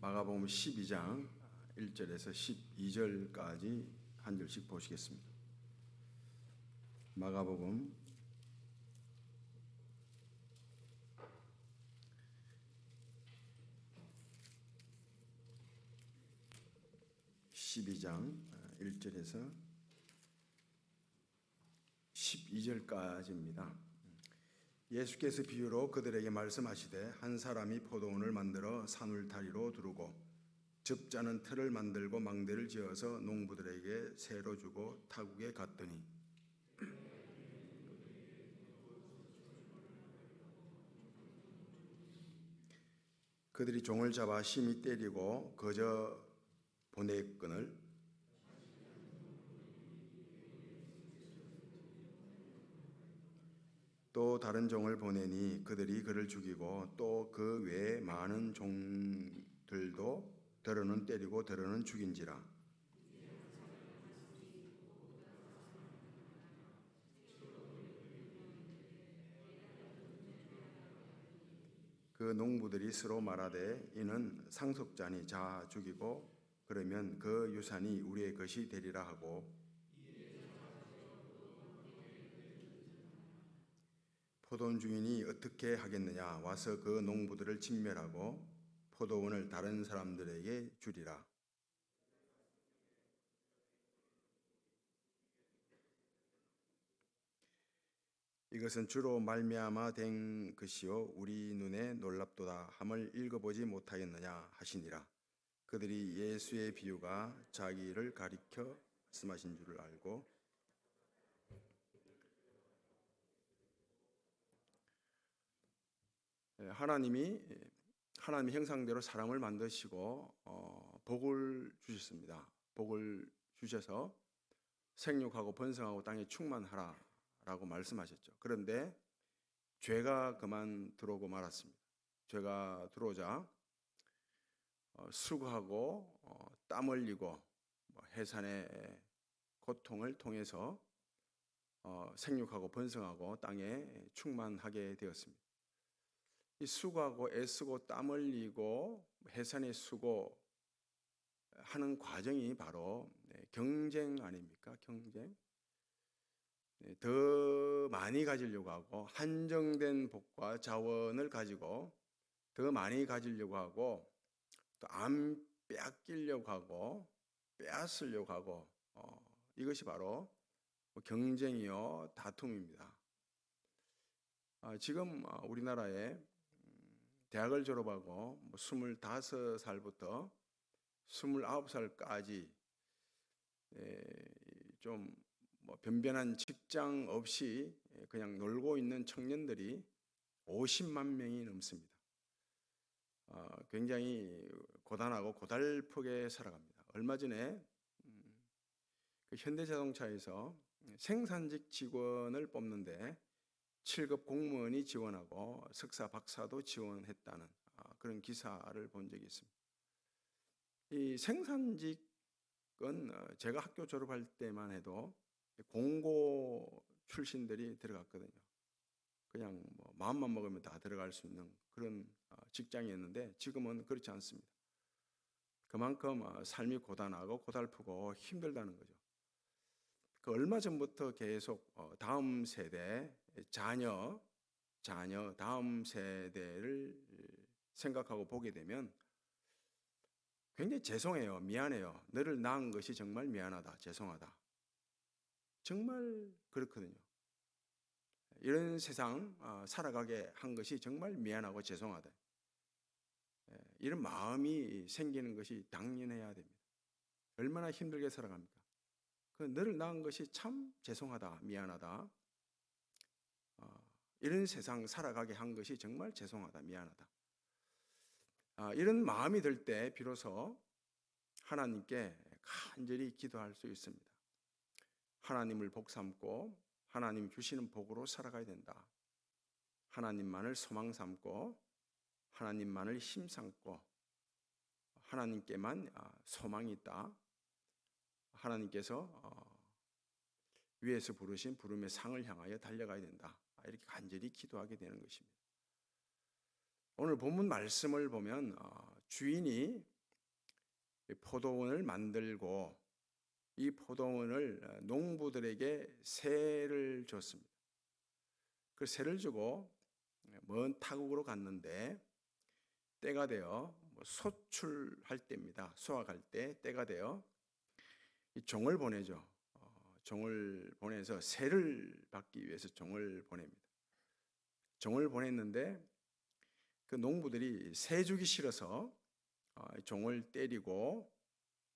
마가복음 12장 1절에서 12절까지 한 절씩 보시겠습니다. 마가복음 12장 1절에서 12절까지입니다. 예수께서 비유로 그들에게 말씀하시되 한 사람이 포도원을 만들어 산울타리로 두르고 접자는 틀을 만들고 망대를 지어서 농부들에게 새로 주고 타국에 갔더니 그들이 종을 잡아 심히 때리고 거저 보내거늘 또 다른 종을 보내니 그들이 그를 죽이고 또 그 외에 많은 종들도 더러는 때리고 더러는 죽인지라. 그 농부들이 서로 말하되 이는 상속자니 자 죽이고 그러면 그 유산이 우리의 것이 되리라 하고 포도원 주인이 어떻게 하겠느냐 와서 그 농부들을 진멸하고 포도원을 다른 사람들에게 주리라. 이것은 주로 말미암아 된 것이요 우리 눈에 놀랍도다 함을 읽어보지 못하였느냐 하시니라. 그들이 예수의 비유가 자기를 가리켜 말씀하신 줄을 알고 하나님이 하나님의 형상대로 사람을 만드시고 어, 복을 주셨습니다. 복을 주셔서 생육하고 번성하고 땅에 충만하라라고 말씀하셨죠. 그런데 죄가 그만 들어오고 말았습니다. 죄가 들어오자 어, 수고하고 어, 땀 흘리고 뭐 해산의 고통을 통해서 어, 생육하고 번성하고 땅에 충만하게 되었습니다. 이 수고하고 애쓰고 땀 흘리고 해산에 수고 하는 과정이 바로 네, 경쟁 아닙니까? 경쟁. 네, 더 많이 가지려고 하고 한정된 복과 자원을 가지고 더 많이 가지려고 하고 또 안 빼앗기려고 하고 빼앗으려고 하고 어, 이것이 바로 경쟁이요 다툼입니다. 아, 지금 우리나라에 대학을 졸업하고 뭐 25살부터 29살까지 좀뭐 변변한 직장 없이 그냥 놀고 있는 청년들이 50만 명이 넘습니다. 어, 굉장히 고단하고 고달프게 살아갑니다. 얼마 전에 음, 그 현대자동차에서 생산직 직원을 뽑는데 7급 공무원이 지원하고 석사 박사도 지원했다는 아, 그런 기사를 본 적이 있습니다. 이 생산직은 어, 제가 학교 졸업할 때만 해도 공고 출신들이 들어갔거든요. 그냥 뭐 마음만 먹으면 다 들어갈 수 있는 그런 어, 직장이었는데 지금은 그렇지 않습니다. 그만큼 어, 삶이 고단하고 고달프고 힘들다는 거죠. 그 얼마 전부터 계속 다음 세대 자녀, 자녀, 다음 세대를 생각하고 보게 되면 굉장히 죄송해요. 미안해요. 너를 낳은 것이 정말 미안하다. 죄송하다. 정말 그렇거든요. 이런 세상 어, 살아가게 한 것이 정말 미안하고 죄송하다. 예, 이런 마음이 생기는 것이 당연해야 됩니다. 얼마나 힘들게 살아갑니까? 그 너를 낳은 것이 참 죄송하다, 미안하다. 어, 이런 세상 살아가게 한 것이 정말 죄송하다, 미안하다. 아, 이런 마음이 들 때 비로소 하나님께 간절히 기도할 수 있습니다. 하나님을 복 삼고 하나님 주시는 복으로 살아가야 된다. 하나님만을 소망 삼고 하나님만을 힘 삼고 하나님께만 아, 소망이 있다. 하나님께서 어, 위에서 부르신 부름의 상을 향하여 달려가야 된다. 아, 이렇게 간절히 기도하게 되는 것입니다. 오늘 본문 말씀을 보면 어, 주인이 이 포도원을 만들고 이 포도원을 어, 농부들에게 세를 줬습니다. 그 세를 주고 먼 타국으로 갔는데 때가 되어 뭐 소출할 때입니다. 수확할 때 때가 되어 이 종을 보내죠. 어, 종을 보내서 세를 받기 위해서 종을 보냅니다. 종을 보냈는데 그 농부들이 새 주기 싫어서 어, 종을 때리고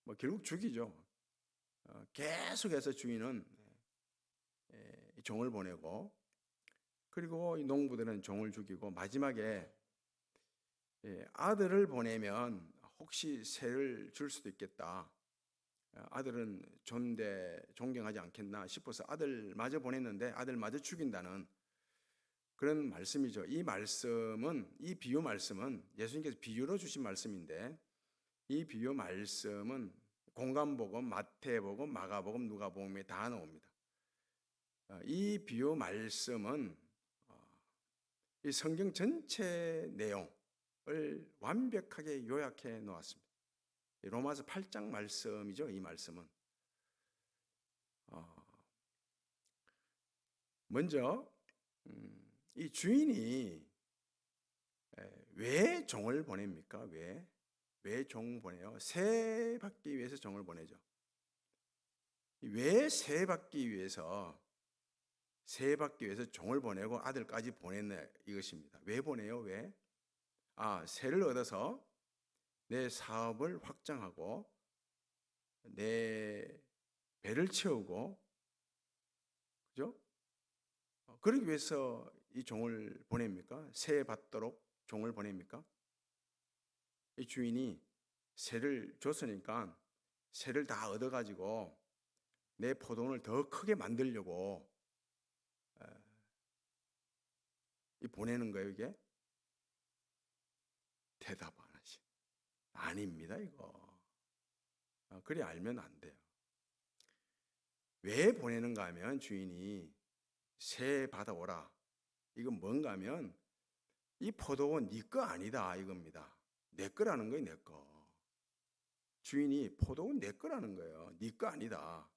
뭐 결국 죽이죠. 어, 계속해서 주인은 에, 이 종을 보내고 그리고 이 농부들은 종을 죽이고 마지막에 예, 아들을 보내면 혹시 새를 줄 수도 있겠다. 어, 아들은 존대 존경하지 않겠나 싶어서 아들 마저 보냈는데 아들 마저 죽인다는 그런 말씀이죠. 이 말씀은 이 비유 말씀은 예수님께서 비유로 주신 말씀인데 이 비유 말씀은 공간복음, 마태복음, 마가복음, 누가복음에 다 나옵니다. 어, 이 비유 말씀은 어, 이 성경 전체 내용을 완벽하게 요약해 놓았습니다. 이 로마서 8장 말씀이죠. 이 말씀은 어, 먼저 음, 이 주인이 에, 왜 종을 보냅니까? 왜? 왜 종 보내요? 새 받기 위해서 종을 보내죠. 왜 새 받기 위해서 새 받기 위해서 종을 보내고 아들까지 보냈나 이것입니다. 왜 보내요? 왜? 아, 새를 얻어서 내 사업을 확장하고 내 배를 채우고 그죠? 어, 그러기 위해서 이 종을 보냅니까? 새 받도록 종을 보냅니까? 이 주인이 새를 줬으니까 새를 다 얻어가지고 내 포도원을 더 크게 만들려고 보내는 거예요 이게? 대답 안. 아닙니다 이거. 아, 그리 알면 안 돼요. 왜 보내는가 하면 주인이 새 받아오라. 이건 뭔가 하면 이 포도원 네 거 아니다 이겁니다. 내 거라는 거예요, 내 거. 주인이 포도원 내 거라는 거예요. 네 거 아니다.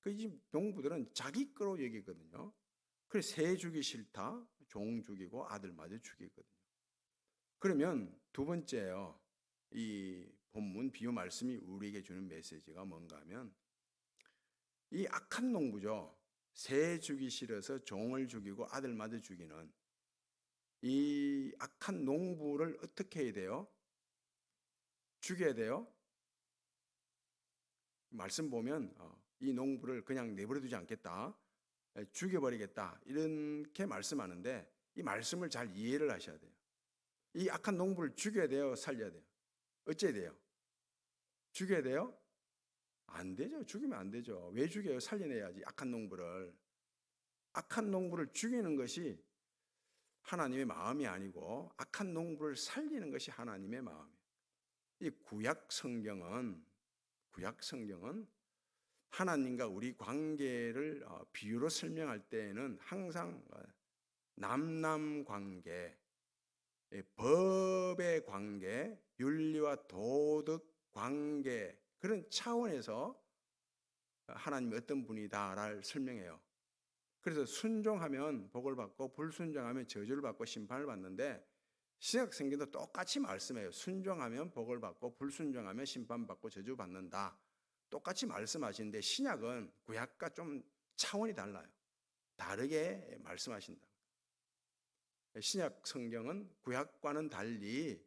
그 지금 농부들은 자기 거로 얘기거든요. 그래 새 주기 싫다. 종 죽이고 아들마저 죽이거든요. 그러면 두 번째요. 이 본문 비유 말씀이 우리에게 주는 메시지가 뭔가 하면 이 악한 농부죠. 새 주기 싫어서 종을 죽이고 아들마저 죽이는 이 악한 농부를 어떻게 해야 돼요? 죽여야 돼요? 말씀 보면 어, 이 농부를 그냥 내버려두지 않겠다. 에, 죽여버리겠다. 이렇게 말씀하는데 이 말씀을 잘 이해를 하셔야 돼요. 이 악한 농부를 죽여야 돼요? 살려야 돼요? 어째야 돼요? 죽여야 돼요? 안 되죠. 죽이면 안 되죠. 왜 죽여요? 살려내야지. 악한 농부를. 악한 농부를 죽이는 것이 하나님의 마음이 아니고 악한 농부를 살리는 것이 하나님의 마음이에요. 이 구약 성경은 구약 성경은 하나님과 우리 관계를 어, 비유로 설명할 때에는 항상 어, 남남 관계, 예, 법의 관계, 윤리와 도덕 관계 그런 차원에서 하나님이 어떤 분이다를 설명해요. 그래서 순종하면 복을 받고 불순종하면 저주를 받고 심판을 받는데 신약 성경도 똑같이 말씀해요. 순종하면 복을 받고 불순종하면 심판받고 저주 받는다. 똑같이 말씀하시는데 신약은 구약과 좀 차원이 달라요. 다르게 말씀하신다. 신약 성경은 구약과는 달리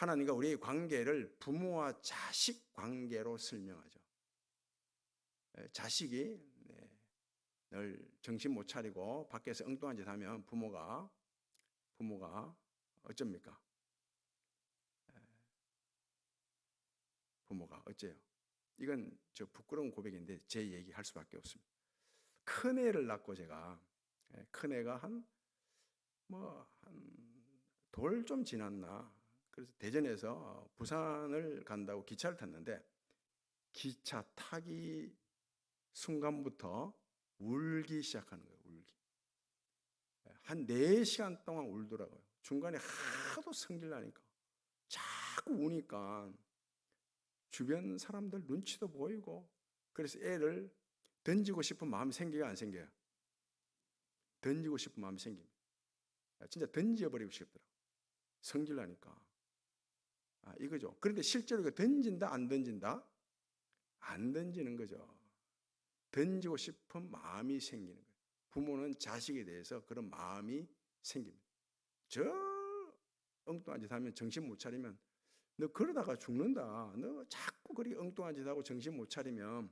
하나님과 우리의 관계를 부모와 자식 관계로 설명하죠. 자식이 네, 늘 정신 못 차리고 밖에서 엉뚱한 짓 하면 부모가 부모가 어쩝니까? 부모가 어째요? 이건 저 부끄러운 고백인데 제 얘기 할 수밖에 없습니다. 큰 애를 낳고 제가 큰 애가 한 뭐 한 돌 좀 지났나 그래서 대전에서 부산을 간다고 기차를 탔는데 기차 타기 순간부터 울기 시작하는 거예요. 울기. 한 4시간 동안 울더라고요. 중간에 하도 성질 나니까 자꾸 우니까 주변 사람들 눈치도 보이고 그래서 애를 던지고 싶은 마음이 생겨요 안 생겨요? 던지고 싶은 마음이 생깁니다. 진짜 던져버리고 싶더라. 성질나니까. 아, 이거죠. 그런데 실제로 이거 던진다 안 던진다? 안 던지는 거죠. 던지고 싶은 마음이 생기는 거예요. 부모는 자식에 대해서 그런 마음이 생깁니다. 저 엉뚱한 짓 하면 정신 못 차리면 너 그러다가 죽는다. 너 자꾸 그리 엉뚱한 짓 하고 정신 못 차리면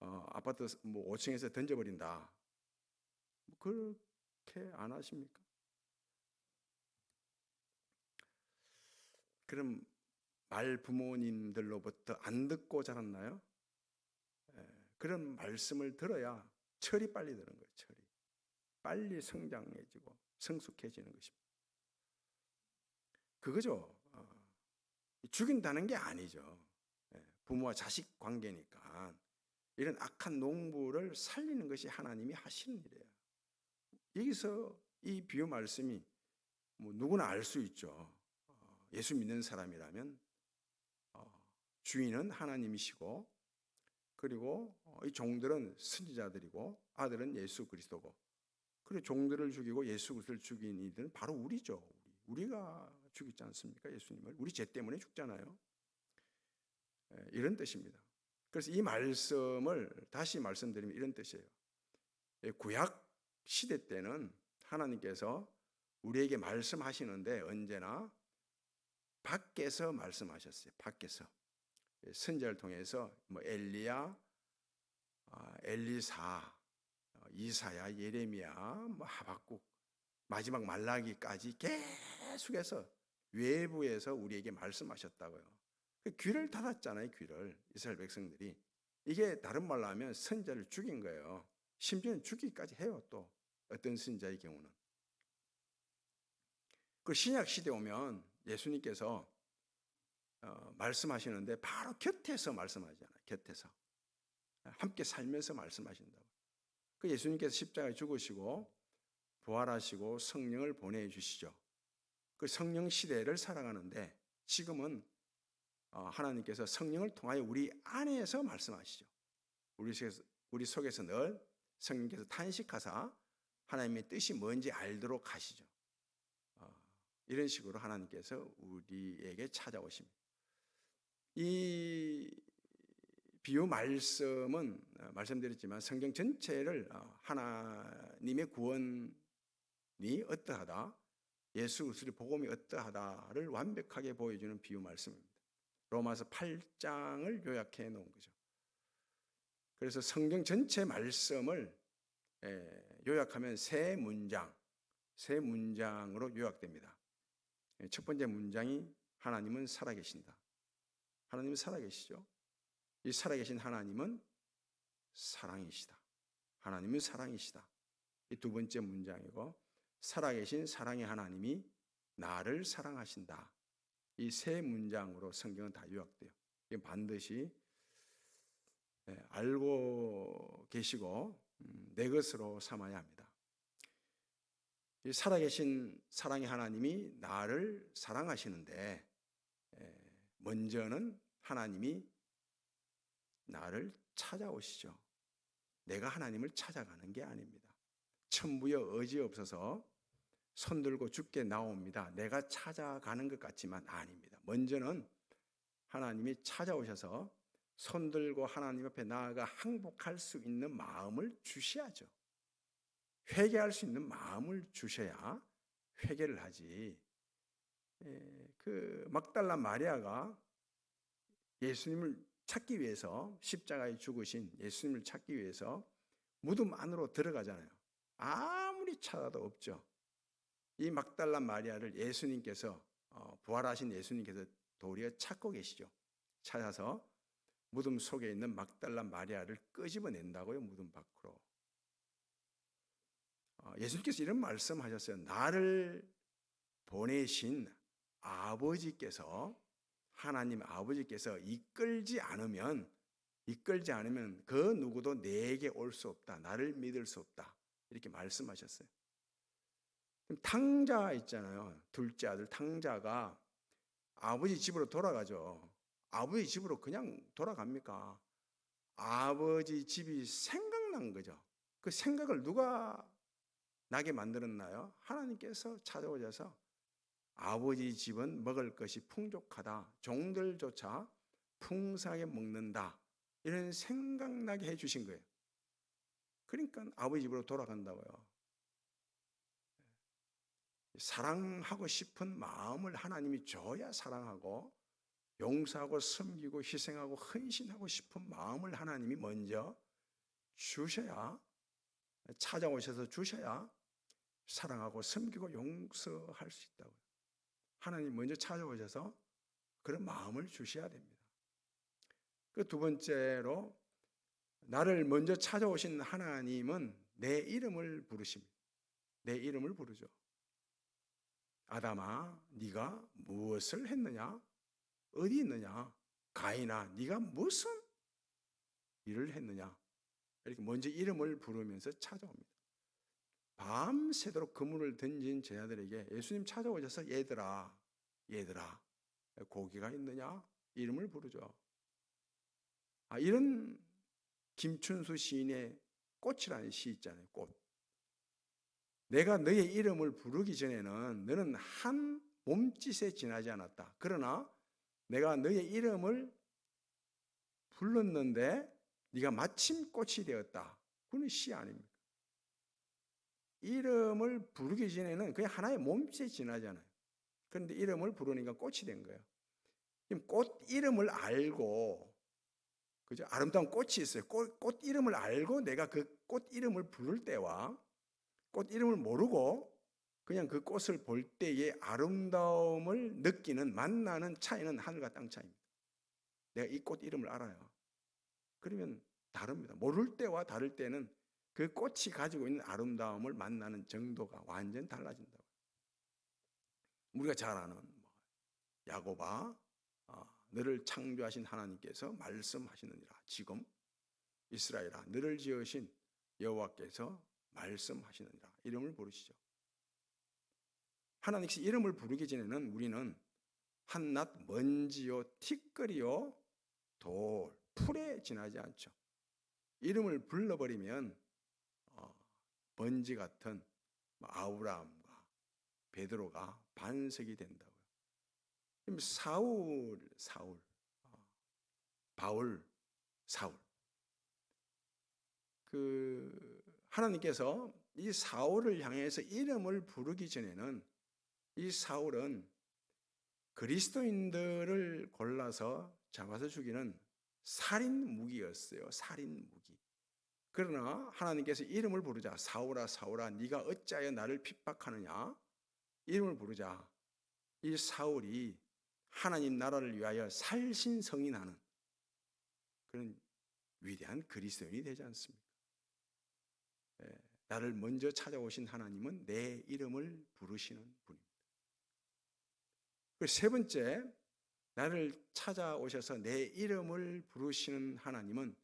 어, 아파트 뭐 5층에서 던져버린다. 뭐 그렇게 안 하십니까? 그럼 말 부모님들로부터 안 듣고 자랐나요? 예, 그런 말씀을 들어야 철이 빨리 드는 거예요. 철이 빨리 성장해지고 성숙해지는 것입니다. 그거죠. 어, 죽인다는 게 아니죠. 예, 부모와 자식 관계니까 이런 악한 농부를 살리는 것이 하나님이 하시는 일이에요. 여기서 이 비유 말씀이 뭐 누구나 알 수 있죠. 어, 예수 믿는 사람이라면 어, 주인은 하나님이시고 그리고 어, 이 종들은 선지자들이고 아들은 예수 그리스도고 그리고 종들을 죽이고 예수 그리스도를 죽인 이들은 바로 우리죠. 우리. 우리가 죽이지 않습니까? 예수님을 우리 죄 때문에 죽잖아요. 예, 이런 뜻입니다. 그래서 이 말씀을 다시 말씀드리면 이런 뜻이에요. 예, 구약 시대 때는 하나님께서 우리에게 말씀하시는데 언제나 밖에서 말씀하셨어요. 밖에서 예, 선지자를 통해서 뭐 엘리야, 아, 엘리사, 어, 이사야, 예레미야, 뭐 하박국, 마지막 말라기까지 계속해서 외부에서 우리에게 말씀하셨다고요. 그 귀를 닫았잖아요, 귀를 이스라엘 백성들이 이게 다른 말로 하면 선자를 죽인 거예요. 심지어는 죽이기까지 해요. 또 어떤 선자의 경우는 그 신약 시대 오면 예수님께서 어, 말씀하시는데 바로 곁에서 말씀하잖아요. 곁에서 함께 살면서 말씀하신다고. 그 예수님께서 십자가에 죽으시고 부활하시고 성령을 보내주시죠. 그 성령 시대를 살아가는데 지금은 어, 하나님께서 성령을 통하여 우리 안에서 말씀하시죠. 우리 속에서, 우리 속에서 늘 성령께서 탄식하사 하나님의 뜻이 뭔지 알도록 하시죠. 어, 이런 식으로 하나님께서 우리에게 찾아오십니다. 이 비유 말씀은 어, 말씀드렸지만 성경 전체를 하나님의 구원이 어떠하다, 예수 그리스도의 복음이 어떠하다를 완벽하게 보여주는 비유 말씀입니다. 로마서 8장을 요약해 놓은 거죠. 그래서 성경 전체 말씀을 요약하면 세 문장, 세 문장으로 요약됩니다. 첫 번째 문장이 하나님은 살아계신다. 하나님은 살아계시죠. 이 살아계신 하나님은 사랑이시다. 하나님은 사랑이시다. 이 두 번째 문장이고 살아계신 사랑의 하나님이 나를 사랑하신다. 이 세 문장으로 성경은 다 요약돼요. 반드시 예, 알고 계시고 음, 내 것으로 삼아야 합니다. 이 살아계신 사랑의 하나님이 나를 사랑하시는데 예, 먼저는 하나님이 나를 찾아오시죠. 내가 하나님을 찾아가는 게 아닙니다. 천부여 의지 없어서 손들고 죽게 나옵니다. 내가 찾아가는 것 같지만 아닙니다. 먼저는 하나님이 찾아오셔서 손들고 하나님 앞에 나아가 항복할 수 있는 마음을 주셔야죠. 회개할 수 있는 마음을 주셔야 회개를 하지. 예, 그 막달라 마리아가 예수님을 찾기 위해서 십자가에 죽으신 예수님을 찾기 위해서 무덤 안으로 들어가잖아요. 아무리 찾아도 없죠. 이 막달라 마리아를 예수님께서 어, 부활하신 예수님께서 도리어 찾고 계시죠. 찾아서 무덤 속에 있는 막달라 마리아를 끄집어낸다고요. 무덤 밖으로. 어, 예수님께서 이런 말씀하셨어요. 나를 보내신 아버지께서 하나님 아버지께서 이끌지 않으면 이끌지 않으면 그 누구도 내게 올 수 없다. 나를 믿을 수 없다. 이렇게 말씀하셨어요. 탕자 있잖아요. 둘째 아들 탕자가 아버지 집으로 돌아가죠. 아버지 집으로 그냥 돌아갑니까? 아버지 집이 생각난 거죠. 그 생각을 누가 나게 만들었나요? 하나님께서 찾아오셔서 아버지 집은 먹을 것이 풍족하다. 종들조차 풍성하게 먹는다. 이런 생각나게 해주신 거예요. 그러니까 아버지 집으로 돌아간다고요. 사랑하고 싶은 마음을 하나님이 줘야 사랑하고 용서하고 섬기고 희생하고 헌신하고 싶은 마음을 하나님이 먼저 주셔야 찾아오셔서 주셔야 사랑하고 섬기고 용서할 수 있다고요. 하나님 먼저 찾아오셔서 그런 마음을 주셔야 됩니다. 그 두 번째로 나를 먼저 찾아오신 하나님은 내 이름을 부르십니다. 내 이름을 부르죠. 아담아, 네가 무엇을 했느냐? 어디 있느냐? 가인아, 네가 무슨 일을 했느냐? 이렇게 먼저 이름을 부르면서 찾아옵니다. 밤새도록 그물을 던진 제자들에게 예수님 찾아오셔서 얘들아, 얘들아, 고기가 있느냐? 이름을 부르죠. 아, 이런 김춘수 시인의 꽃이라는 시 있잖아요. 꽃. 내가 너의 이름을 부르기 전에는 너는 한 몸짓에 지나지 않았다. 그러나 내가 너의 이름을 불렀는데 네가 마침 꽃이 되었다. 그는 시 아닙니까? 이름을 부르기 전에는 그냥 하나의 몸짓에 지나잖아요. 그런데 이름을 부르니까 꽃이 된 거예요. 꽃 이름을 알고 그죠? 아름다운 꽃이 있어요. 꽃, 꽃 이름을 알고 내가 그 꽃 이름을 부를 때와 꽃 이름을 모르고 그냥 그 꽃을 볼 때의 아름다움을 느끼는 만나는 차이는 하늘과 땅 차이입니다. 내가 이 꽃 이름을 알아요. 그러면 다릅니다. 모를 때와 다를 때는 그 꽃이 가지고 있는 아름다움을 만나는 정도가 완전 달라진다고. 우리가 잘 아는 뭐 야고바 어, 너를 창조하신 하나님께서 말씀하시느니라. 지금 이스라엘아 너를 지으신 여호와께서 말씀하시느니라. 이름을 부르시죠. 하나님께서 이름을 부르기 전에는 우리는 한낱 먼지요 티끌이요 돌 풀에 지나지 않죠. 이름을 불러버리면 어, 먼지 같은 아우라함과 베드로가 반석이 된다고요. 사울, 사울, 어, 바울, 사울. 그 하나님께서 이 사울을 향해서 이름을 부르기 전에는 이 사울은 그리스도인들을 골라서 잡아서 죽이는 살인 무기였어요. 살인 무기. 그러나 하나님께서 이름을 부르자 사울아 사울아 네가 어찌하여 나를 핍박하느냐 이름을 부르자 이 사울이 하나님 나라를 위하여 살신성인하는 그런 위대한 그리스도인이 되지 않습니까? 예, 나를 먼저 찾아오신 하나님은 내 이름을 부르시는 분입니다. 세 번째, 나를 찾아오셔서 내 이름을 부르시는 하나님은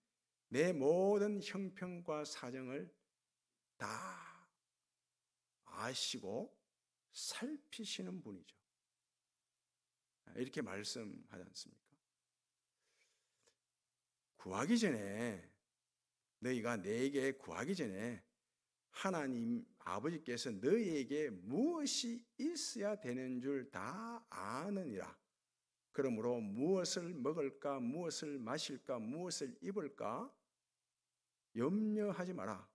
내 모든 형편과 사정을 다 아시고 살피시는 분이죠. 이렇게 말씀하지 않습니까? 구하기 전에 너희가 내게 구하기 전에 하나님 아버지께서 너희에게 무엇이 있어야 되는 줄 다 아느니라. 그러므로 무엇을 먹을까, 무엇을 마실까, 무엇을 입을까 염려하지 마라.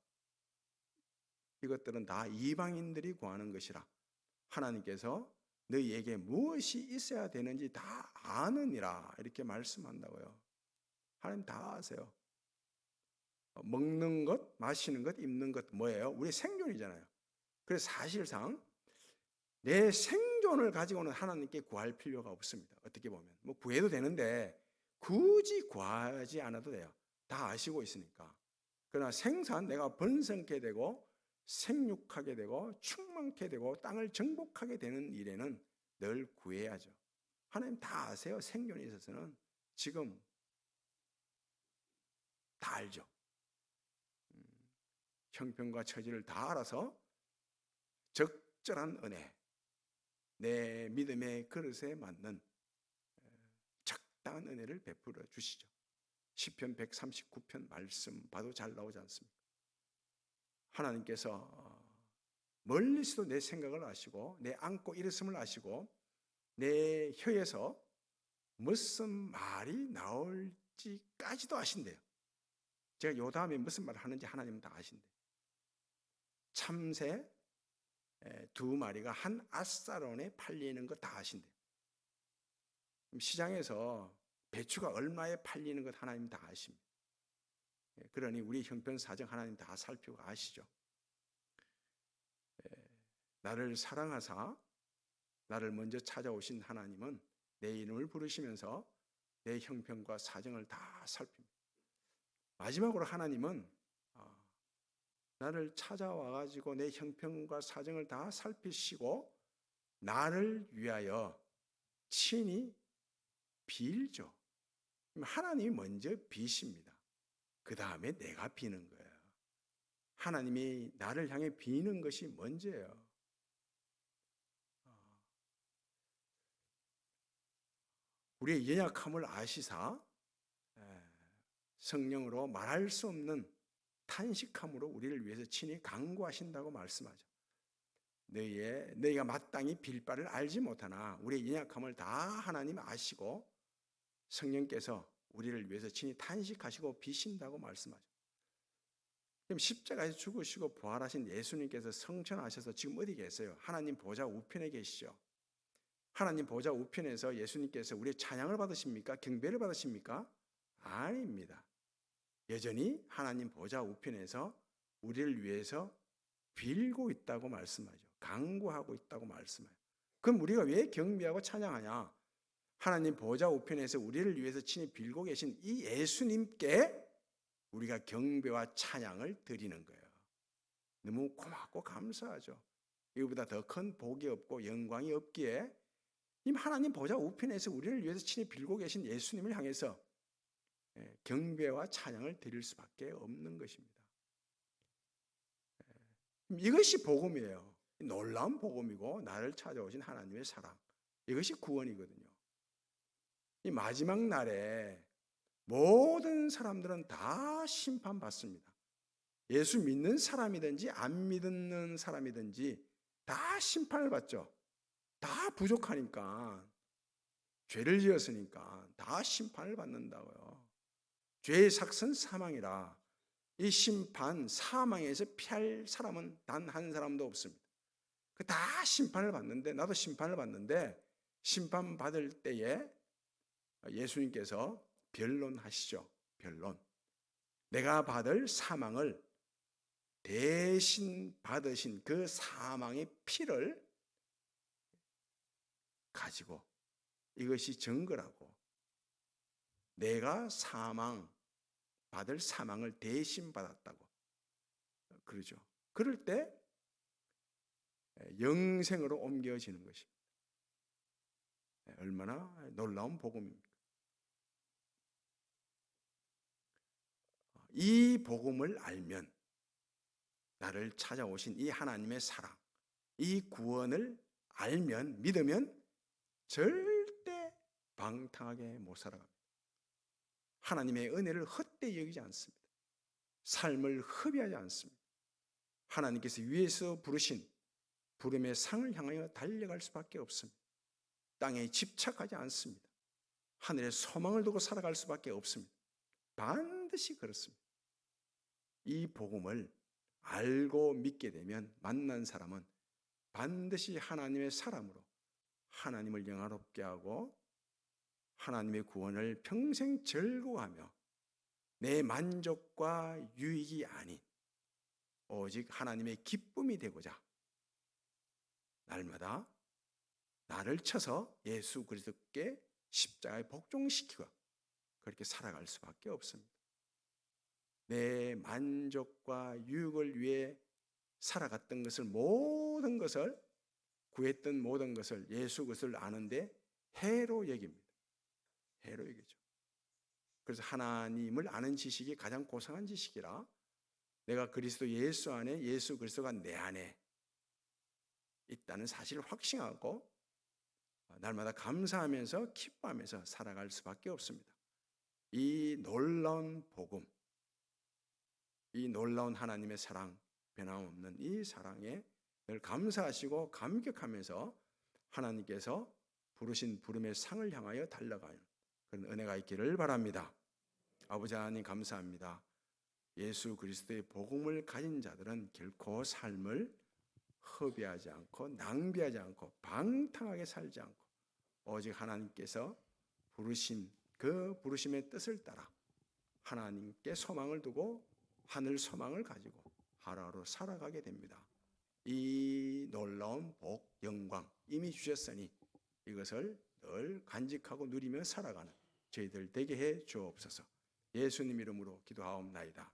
이것들은 다 이방인들이 구하는 것이라. 하나님께서 너희에게 무엇이 있어야 되는지 다 아느니라. 이렇게 말씀한다고요. 하나님 다 아세요. 먹는 것, 마시는 것, 입는 것 뭐예요? 우리 생존이잖아요. 그래서 사실상 내 생존을 가지고는 하나님께 구할 필요가 없습니다. 어떻게 보면 뭐 구해도 되는데 굳이 구하지 않아도 돼요. 다 아시고 있으니까. 그러나 생산 내가 번성케 되고 생육하게 되고 충만케 되고 땅을 정복하게 되는 일에는 늘 구해야죠. 하나님 다 아세요. 생존에 있어서는 지금 다 알죠. 형편과 처지를 다 알아서 적절한 은혜, 내 믿음의 그릇에 맞는 무한한 은혜를 베풀어 주시죠. 시편 139편 말씀 봐도 잘 나오지 않습니까? 하나님께서 어, 멀리서도 내 생각을 아시고 내 안고 일었음을 아시고 내 혀에서 무슨 말이 나올지까지도 아신대요. 제가 요 다음에 무슨 말을 하는지 하나님은 다 아신대요. 참새 에, 두 마리가 한 아사론에 팔리는 거 다 아신대요. 시장에서 배추가 얼마에 팔리는 것 하나님 다 아십니다. 예, 그러니 우리 형편 사정 하나님 다 살피고 아시죠. 예, 나를 사랑하사 나를 먼저 찾아오신 하나님은 내 이름을 부르시면서 내 형편과 사정을 다 살핍니다. 마지막으로 하나님은 어, 나를 찾아와 가지고 내 형편과 사정을 다 살피시고 나를 위하여 친히 빌죠. 하나님이 먼저 비십니다. 그 다음에 내가 비는 거예요. 하나님이 나를 향해 비는 것이 먼저예요. 우리의 연약함을 아시사 성령으로 말할 수 없는 탄식함으로 우리를 위해서 친히 강구하신다고 말씀하죠. 너희의 너희가 마땅히 빌 바를 알지 못하나 우리의 연약함을 다 하나님 아시고 성령께서 우리를 위해서 친히 탄식하시고 비신다고 말씀하죠. 그럼 십자가에서 죽으시고 부활하신 예수님께서 성천하셔서 지금 어디 계세요? 하나님 보좌 우편에 계시죠. 하나님 보좌 우편에서 예수님께서 우리의 찬양을 받으십니까? 경배를 받으십니까? 아닙니다. 여전히 하나님 보좌 우편에서 우리를 위해서 빌고 있다고 말씀하죠. 강구하고 있다고 말씀해요. 그럼 우리가 왜 경배하고 찬양하냐? 하나님 보좌 우편에서 우리를 위해서 친히 빌고 계신 이 예수님께 우리가 경배와 찬양을 드리는 거예요. 너무 고맙고 감사하죠. 이거보다 더 큰 복이 없고 영광이 없기에 이 하나님 보좌 우편에서 우리를 위해서 친히 빌고 계신 예수님을 향해서 예, 경배와 찬양을 드릴 수밖에 없는 것입니다. 예, 이것이 복음이에요. 놀라운 복음이고 나를 찾아오신 하나님의 사랑. 이것이 구원이거든요. 이 마지막 날에 모든 사람들은 다 심판받습니다. 예수 믿는 사람이든지 안 믿는 사람이든지 다 심판을 받죠. 다 부족하니까 죄를 지었으니까 다 심판을 받는다고요. 죄의 삭은 사망이라 이 심판 사망에서 피할 사람은 단 한 사람도 없습니다. 그 다 심판을 받는데 나도 심판을 받는데 심판 받을 때에 예수님께서 변론하시죠. 변론. 내가 받을 사망을 대신 받으신 그 사망의 피를 가지고 이것이 증거라고 내가 사망 받을 사망을 대신 받았다고 그러죠. 그럴 때 영생으로 옮겨지는 것입니다. 얼마나 놀라운 복음입니까? 이 복음을 알면 나를 찾아오신 이 하나님의 사랑, 이 구원을 알면 믿으면 절대 방탕하게 못 살아갑니다. 하나님의 은혜를 헛되이 여기지 않습니다. 삶을 허비하지 않습니다. 하나님께서 위에서 부르신 부름의 상을 향하여 달려갈 수밖에 없습니다. 땅에 집착하지 않습니다. 하늘에 소망을 두고 살아갈 수밖에 없습니다. 반 드시 그렇습니다. 이 복음을 알고 믿게 되면 만난 사람은 반드시 하나님의 사람으로 하나님을 영화롭게 하고 하나님의 구원을 평생 즐거워하며 내 만족과 유익이 아닌 오직 하나님의 기쁨이 되고자 날마다 나를 쳐서 예수 그리스도께 십자가에 복종시키고 그렇게 살아갈 수밖에 없습니다. 내 만족과 유익을 위해 살아갔던 것을 모든 것을 구했던 모든 것을 예수 그것을 아는데 해로 여깁니다. 해로 여기죠. 그래서 하나님을 아는 지식이 가장 고상한 지식이라 내가 그리스도 예수 안에 예수 그리스도가 내 안에 있다는 사실을 확신하고 날마다 감사하면서 기뻐하면서 살아갈 수밖에 없습니다. 이 놀라운 복음, 이 놀라운 하나님의 사랑, 변함없는 이 사랑에 늘 감사하시고 감격하면서 하나님께서 부르신 부름의 상을 향하여 달려가는 그런 은혜가 있기를 바랍니다. 아버지 하나님 감사합니다. 예수 그리스도의 복음을 가진 자들은 결코 삶을 허비하지 않고 낭비하지 않고 방탕하게 살지 않고 오직 하나님께서 부르신 그 부르심의 뜻을 따라 하나님께 소망을 두고 하늘 소망을 가지고 하루하루 살아가게 됩니다. 이 놀라운 복, 영광 이미 주셨으니 이것을 늘 간직하고 누리며 살아가는 저희들 되게 해 주옵소서. 예수님 이름으로 기도하옵나이다.